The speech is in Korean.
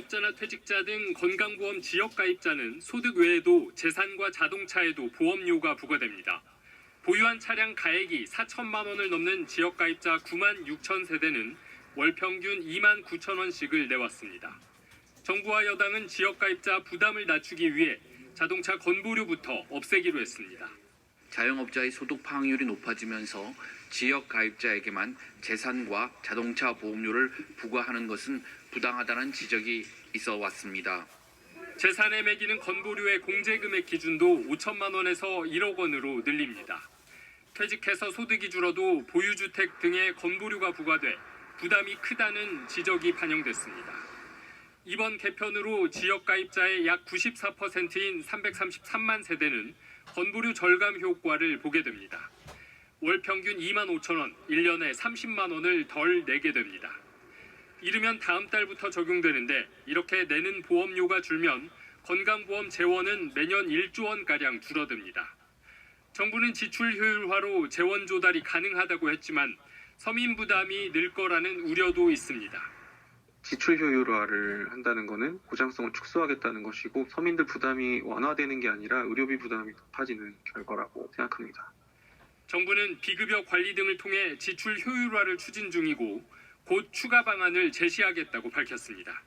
자영업자나 퇴직자 등 건강보험 지역 가입자는 소득 외에도 재산과 자동차에도 보험료가 부과됩니다. 보유한 차량 가액이 4천만 원을 넘는 지역 가입자 9만 6천 세대는 월 평균 2만 9천 원씩을 내왔습니다. 정부와 여당은 지역 가입자 부담을 낮추기 위해 자동차 건보료부터 없애기로 했습니다. 자영업자의 소득 파악률이 높아지면서 지역 가입자에게만 재산과 자동차 보험료를 부과하는 것은 부당하다는 지적이 있어 왔습니다. 재산에 매기는 건보료의 공제금액 기준도 5천만 원에서 1억 원으로 늘립니다. 퇴직해서 소득이 줄어도 보유주택 등의 건보료가 부과돼 부담이 크다는 지적이 반영됐습니다. 이번 개편으로 지역 가입자의 약 94%인 333만 세대는 건보료 절감 효과를 보게 됩니다. 월 평균 2만 5천 원, 1년에 30만 원을 덜 내게 됩니다. 이르면 다음 달부터 적용되는데 이렇게 내는 보험료가 줄면 건강보험 재원은 매년 1조 원가량 줄어듭니다. 정부는 지출 효율화로 재원 조달이 가능하다고 했지만 서민 부담이 늘 거라는 우려도 있습니다. 지출 효율화를 한다는 것은 고장성을 축소하겠다는 것이고 서민들 부담이 완화되는 게 아니라 의료비 부담이 높아지는 결과라고 생각합니다. 정부는 비급여 관리 등을 통해 지출 효율화를 추진 중이고 곧 추가 방안을 제시하겠다고 밝혔습니다.